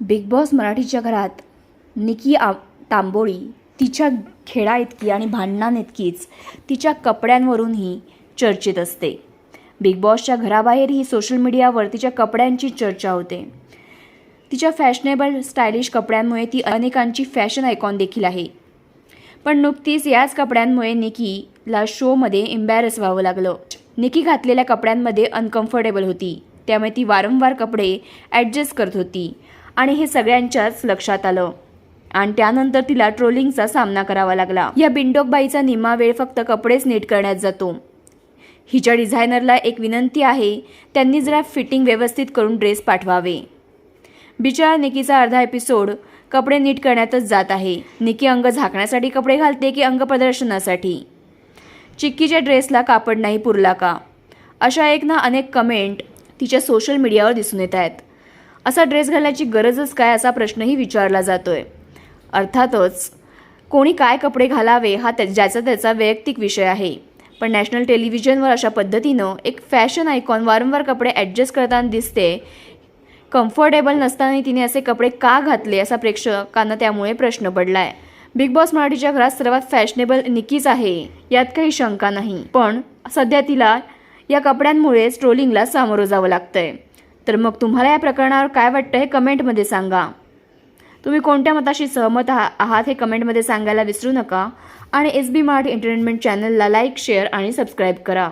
Big boss मराठीच्या घरात निकी आ तांबोळी तिच्या खेळा इतकी आणि भांडणांइतकीच तिच्या कपड्यांवरूनही चर्चेत असते. बिग बॉसच्या घराबाहेरही सोशल मीडियावर तिच्या कपड्यांची चर्चा होते. तिच्या फॅशनेबल स्टायलिश कपड्यांमुळे ती अनेकांची फॅशन आयकॉन देखील आहे. पण नुकतीच याच कपड्यांमुळे निकीला शोमध्ये एम्बॅरस व्हावं लागलं. निकी घातलेल्या कपड्यांमध्ये अनकम्फर्टेबल होती. त्यामुळे ती वारंवार कपडे ॲडजस्ट करत होती. आणि हे सगळ्यांच्याच लक्षात आलं. आणि त्यानंतर तिला ट्रोलिंगचा सामना करावा लागला. या बिंडोकबाईचा निम्मा वेळ फक्त कपडेच नीट करण्यात जातो. हिच्या डिझायनरला एक विनंती आहे त्यांनी जरा फिटिंग व्यवस्थित करून ड्रेस पाठवावे. बिचारा निकीचा अर्धा एपिसोड कपडे नीट करण्यातच जात आहे. निकी अंग झाकण्यासाठी कपडे घालते की अंग प्रदर्शनासाठी? चिक्कीच्या ड्रेसला कापड नाही पुरला का? अशा एक ना अनेक कमेंट तिच्या सोशल मीडियावर दिसून येत आहेत. असा ड्रेस घालण्याची गरजच काय असा प्रश्नही विचारला जातोय. अर्थातच कोणी काय कपडे घालावे हा त्या ज्याचा त्याचा वैयक्तिक विषय आहे. पण नॅशनल टेलिव्हिजनवर अशा पद्धतीनं एक फॅशन आयकॉन वारंवार कपडे ॲडजस्ट करताना दिसते. कम्फर्टेबल नसताना तिने असे कपडे का घातले असा प्रेक्षकांना त्यामुळे प्रश्न पडला आहे बिग बॉस मराठीच्या घरात सर्वात फॅशनेबल निकीच आहे यात काही शंका नाही. पण सध्या तिला या कपड्यांमुळे ट्रोलिंगला सामोरं जावं लागतंय. तर मग तुम्हाला या प्रकरणावर काय वाटतं हे कमेंटमध्ये सांगा. तुम्ही कोणत्या मताशी सहमत आहा- आहात हे कमेंटमध्ये सांगायला विसरू नका. आणि एस बी मराठी एंटरटेनमेंट चॅनलला लाईक शेअर आणि सबस्क्राईब करा.